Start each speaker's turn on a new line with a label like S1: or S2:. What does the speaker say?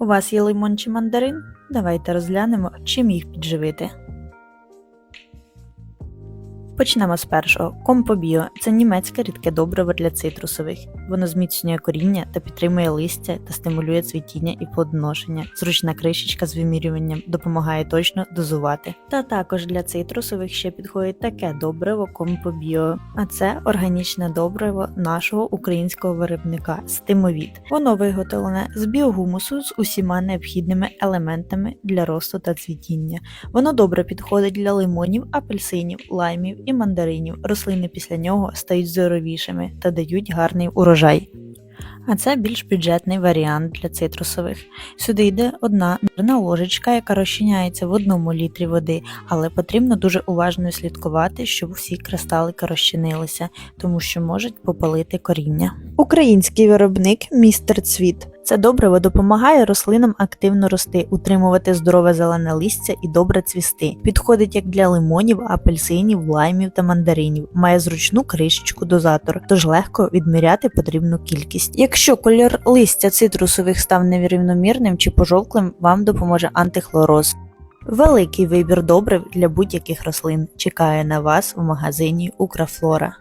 S1: У вас є лимон чи мандарин? Давайте розглянемо, чим їх підживити. Почнемо з першого. Компобіо це німецьке рідке добриво для цитрусових. Воно зміцнює коріння та підтримує листя та стимулює цвітіння і плодоношення. Зручна кришечка з вимірюванням допомагає точно дозувати. Та також для цитрусових ще підходить таке добриво Компобіо. А це органічне добриво нашого українського виробника Стимовіт. Воно виготовлене з біогумусу з усіма необхідними елементами для росту та цвітіння. Воно добре підходить для лимонів, апельсинів, лаймів і мандаринів. Рослини після нього стають здоровішими та дають гарний урожай. А це більш бюджетний варіант для цитрусових. Сюди йде одна нирна ложечка, яка розчиняється в одному літрі води, але потрібно дуже уважно слідкувати, щоб всі кристалики розчинилися, тому що можуть попалити коріння. Український виробник Містер Цвіт. Це добриво допомагає рослинам активно рости, утримувати здорове зелене листя і добре цвісти. Підходить як для лимонів, апельсинів, лаймів та мандаринів. Має зручну кришечку дозатор, тож легко відміряти потрібну кількість. Якщо кольор листя цитрусових став нерівномірним чи пожовклим, вам допоможе антихлороз. Великий вибір добрив для будь-яких рослин чекає на вас в магазині Украфлора.